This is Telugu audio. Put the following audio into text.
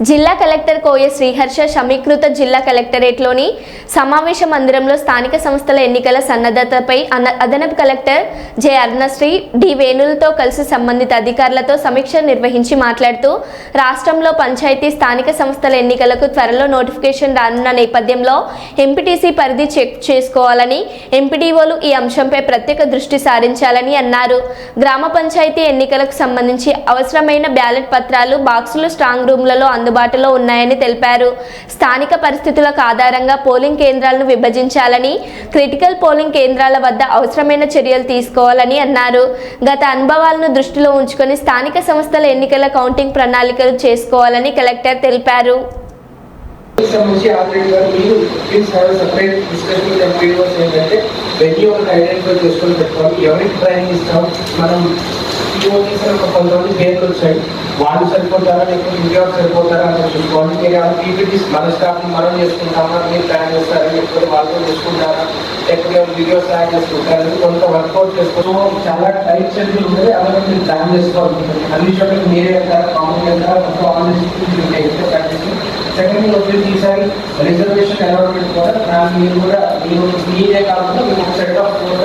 జిల్లా కలెక్టర్ కోయ శ్రీహర్ష సమీకృత జిల్లా కలెక్టరేట్లోని సమావేశ మందిరంలో స్థానిక సంస్థల ఎన్నికల సన్నద్ధతపై అన- అదనపు కలెక్టర్ జె అరుణశ్రీ డి వేణులతో కలిసి సంబంధిత అధికారులతో సమీక్ష నిర్వహించి మాట్లాడుతూ రాష్ట్రంలో పంచాయతీ స్థానిక సంస్థల ఎన్నికలకు త్వరలో నోటిఫికేషన్ రానున్న నేపథ్యంలో ఎంపీటీసీ పరిధి చెక్ చేసుకోవాలని ఎంపీడీఓలు ఈ అంశంపై ప్రత్యేక దృష్టి సారించాలని అన్నారు. గ్రామ పంచాయతీ ఎన్నికలకు సంబంధించి అవసరమైన బ్యాలెట్ పత్రాలు బాక్సులు స్ట్రాంగ్ రూమ్లలో అందుబాటులో ఉన్నాయని తెలిపారు. స్థానిక పరిస్థితులకు ఆధారంగా పోలింగ్ కేంద్రాలను విభజించాలని క్రిటికల్ పోలింగ్ కేంద్రాల వద్ద అవసరమైన చర్యలు తీసుకోవాలని అన్నారు. గత అనుభవాలను దృష్టిలో ఉంచుకొని స్థానిక సంస్థల ఎన్నికల కౌంటింగ్ ప్రణాళికలు చేసుకోవాలని కలెక్టర్ తెలిపారు. ఆల్రెడీ గారు మీరు ప్లీజ్ హ్యావ్ సపరేట్ డిస్కషన్ ఏంటంటే వెన్యూ ఒకటి ఐడెంటిఫై చేసుకొని పెట్టుకోవాలి. ఎవరికి ట్రైనింగ్ ఇస్తాం? మనం ఈఓ తీసిన ఒక కొంతమంది పేర్లు వచ్చాయి వాళ్ళు సరిపోతారా? లేకపోతే ఇంకెవరు సరిపోతారా అని చూసుకోవాలి మీరు ఏమైనా పీపీటీస్ మన స్టాఫ్ మనం చేసుకుంటామా? మీరు ప్లాన్ చేస్తారా? లేకపోతే వాళ్ళు చేసుకుంటారా? లేకపోతే వీడియోస్ ప్లాన్ చేసుకుంటారా? కొంత వర్కౌట్ చేసుకోవచ్చు చాలా టైట్ షెడ్యూల్ ఉంటుంది. అలాగే మీరు ప్లాన్ చేసుకోవాలి అన్ని చోట్ల మీరే వెళ్తారా? కామన్ వెళ్తారా? మొత్తం ఆలోచించి ప్రాక్టీస్ సెకండ్ వచ్చేసి ఈసారి రిజర్వేషన్ అలాట్మెంట్ కూడా మీరు కూడా మీరు మీరే కాకుండా మీరు ఒక సెట్ ఆఫ్ ఫోర్